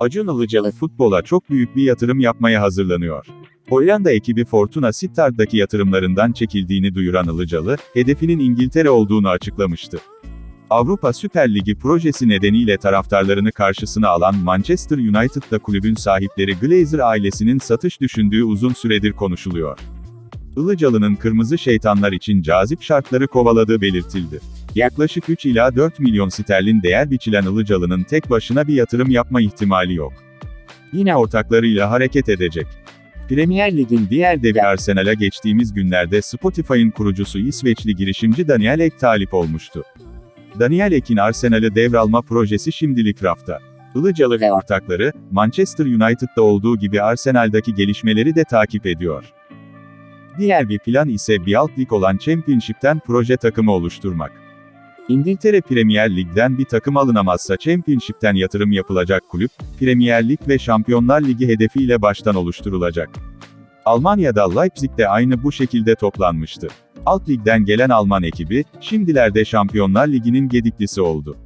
Acun Ilıcalı futbola çok büyük bir yatırım yapmaya hazırlanıyor. Hollanda ekibi Fortuna Sittard'daki yatırımlarından çekildiğini duyuran Ilıcalı, hedefinin İngiltere olduğunu açıklamıştı. Avrupa Süper Ligi projesi nedeniyle taraftarlarını karşısına alan Manchester United'da kulübün sahipleri Glazer ailesinin satış düşündüğü uzun süredir konuşuluyor. Ilıcalı'nın Kırmızı Şeytanlar için cazip şartları kovaladığı belirtildi. Yaklaşık 3 ila 4 milyon sterlin değer biçilen Ilıcalı'nın tek başına bir yatırım yapma ihtimali yok. Yine ortaklarıyla hareket edecek. Premier Lig'in diğer devi Arsenal'a geçtiğimiz günlerde Spotify'ın kurucusu İsveçli girişimci Daniel Ek talip olmuştu. Daniel Ek'in Arsenal'ı devralma projesi şimdilik rafta. Ilıcalı ve ortakları, Manchester United'da olduğu gibi Arsenal'daki gelişmeleri de takip ediyor. Diğer bir plan ise bir alt lig olan Championship'ten proje takımı oluşturmak. İngiltere Premier Lig'den bir takım alınamazsa Championship'ten yatırım yapılacak kulüp, Premier Lig ve Şampiyonlar Ligi hedefiyle baştan oluşturulacak. Almanya'da Leipzig'te aynı bu şekilde toplanmıştı. Alt ligden gelen Alman ekibi, şimdilerde Şampiyonlar Ligi'nin gediklisi oldu.